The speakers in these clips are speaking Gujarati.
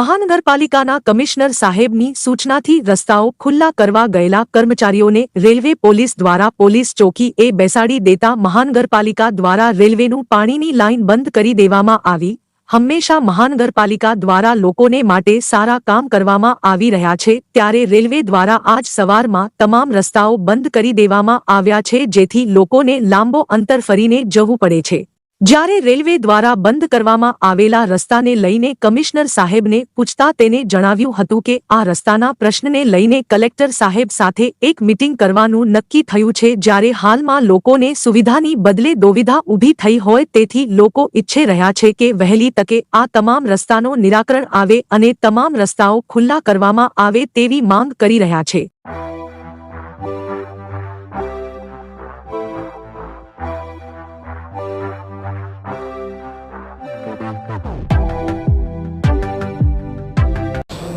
મહાનગરપાલિકાના કમિશનર સાહેબની સૂચનાથી રસ્તાઓ ખુલ્લા કરવા ગયેલા કર્મચારીઓને રેલવે પોલીસ દ્વારા પોલીસ ચોકી એ બેસાડી દેતા મહાનગરપાલિકા દ્વારા રેલવેનું પાણીની લાઇન બંધ કરી દેવામાં આવી. હંમેશા મહાનગરપાલિકા દ્વારા લોકોને માટે સારા કામ કરવામાં આવી રહ્યા છે, ત્યારે રેલવે દ્વારા આજ સવારમાં તમામ રસ્તાઓ બંધ કરી દેવામાં આવ્યા છે, જેથી લોકોને લાંબો અંતર ફરીને જવું પડે છે. જ્યારે રેલવે દ્વારા બંધ કરવામાં આવેલા રસ્તાને લઈને કમિશનર સાહેબને પૂછતા તેને જણાવ્યું હતું કે આ રસ્તાના પ્રશ્નને લઈને કલેક્ટર સાહેબ સાથે એક મીટિંગ કરવાનું નક્કી થયું છે જ્યારે હાલમાં લોકોને સુવિધાની બદલે દુવિધા ઊભી થઈ હોય તેથી લોકો ઈચ્છે રહ્યા છે કે વહેલી તકે આ તમામ રસ્તાનો નિરાકરણ આવે અને તમામ રસ્તાઓ ખુલ્લા કરવામાં આવે તેવી માંગ કરી રહ્યા છે.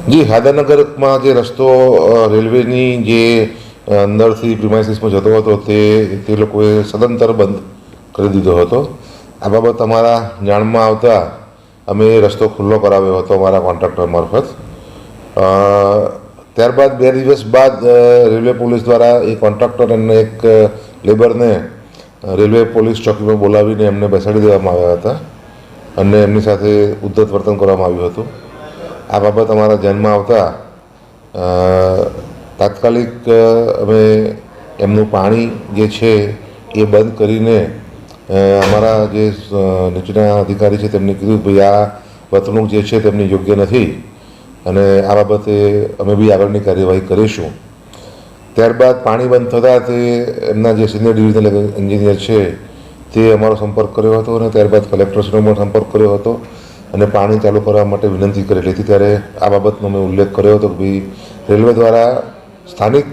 જી હાદાનગરમાં જે રસ્તો રેલવેની જે અંદરથી પ્રિમાઇસીસમાં જતો હતો તે તે લોકોએ સદંતર બંધ કરી દીધો હતો. આ બાબત અમારા જાણમાં આવતા અમે રસ્તો ખુલ્લો કરાવ્યો હતો અમારા કોન્ટ્રાક્ટર મારફત. ત્યારબાદ બે દિવસ બાદ રેલવે પોલીસ દ્વારા એ કોન્ટ્રાક્ટર અને એક લેબરને રેલવે પોલીસ ચોકીમાં બોલાવીને એમને બેસાડી દેવામાં આવ્યા હતા. અને એમની સાથે ઉદ્ધત વર્તન કરવામાં આવ્યું હતું. આ બાબત અમારા ધ્યાનમાં આવતા તાત્કાલિક અમે એમનું પાણી જે છે એ બંધ કરીને અમારા જે નીચેના અધિકારી છે તેમને કીધું ભાઈ આ વર્તણૂક જે છે તેમની યોગ્ય નથી અને આ બાબતે અમે બી આગળની કાર્યવાહી કરીશું. ત્યારબાદ પાણી બંધ થતાં તે એમના જે સિનિયર ડિવિઝનલ એન્જિનિયર છે તે અમારો સંપર્ક કર્યો હતો અને ત્યારબાદ કલેક્ટરશ્રીનો પણ સંપર્ક કર્યો હતો અને પાણી ચાલુ કરવા માટે વિનંતી કરેલી હતી. ત્યારે આ બાબતનો મેં ઉલ્લેખ કર્યો હતો કે ભાઈ રેલવે દ્વારા સ્થાનિક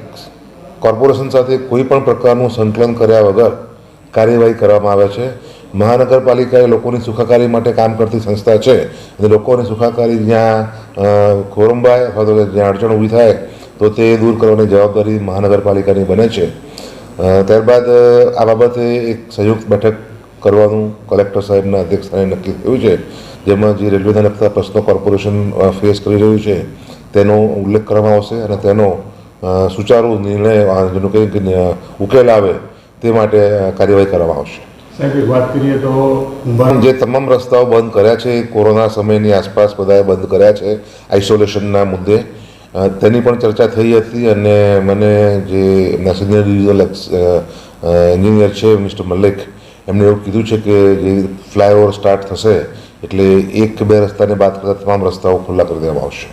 કોર્પોરેશન સાથે કોઈ પણ પ્રકારનું સંકલન કર્યા વગર કાર્યવાહી કરવામાં આવે છે. મહાનગરપાલિકા એ લોકોની સુખાકારી માટે કામ કરતી સંસ્થા છે અને લોકોની સુખાકારી જ્યાં ખોરંભાય અથવા તો જ્યાં અડચણ ઊભી થાય તો તે દૂર કરવાની જવાબદારી મહાનગરપાલિકાની બને છે. ત્યારબાદ આ બાબતે એક સંયુક્ત બેઠક કરવાનું કલેક્ટર સાહેબના અધ્યક્ષસ્થાને નક્કી થયું છે જેમાં જે રેલવેને લગતા પ્રશ્નો કોર્પોરેશન ફેસ કરી રહ્યું છે તેનો ઉલ્લેખ કરવામાં આવશે અને તેનો સુચારુ નિર્ણય જેનું કંઈક ઉકેલ આવે તે માટે કાર્યવાહી કરવામાં આવશે. જે તમામ રસ્તાઓ બંધ કર્યા છે કોરોના સમયની આસપાસ બધાએ બંધ કર્યા છે આઇસોલેશનના મુદ્દે તેની પણ ચર્ચા થઈ હતી અને મને જે એમના સિનિયર ડિવિઝનલ એન્જિનિયર છે, મિસ્ટર મલિક, એમણે એવું કીધું છે કે જે ફ્લાયઓવર સ્ટાર્ટ થશે એટલે એક બે રસ્તાને બાદ કરતા તમામ રસ્તાઓ ખુલ્લા કરી દેવામાં આવશે.